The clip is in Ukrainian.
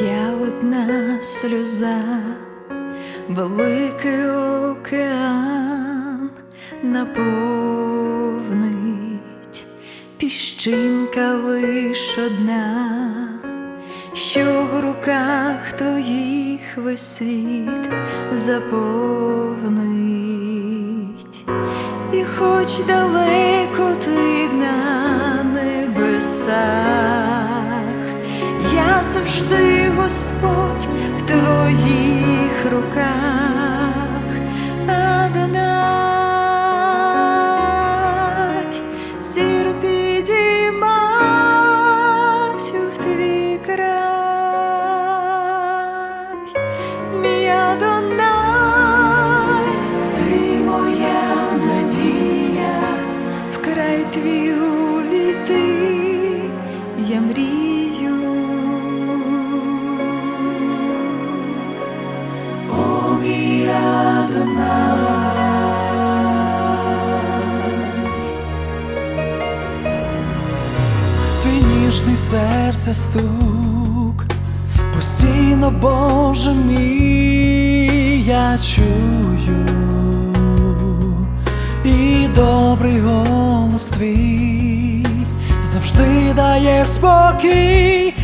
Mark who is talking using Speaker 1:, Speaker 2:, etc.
Speaker 1: єдина сльоза, великий океан наповнить. Піщинка лиш одна, що в руках твоїх весь світ заповнить, і хоч далеко ти на небесах, Господь в твоїх руках,
Speaker 2: Твій ніжний серце стук, постійно, Боже мій, я чую, і добрий голос твій завжди дає спокій.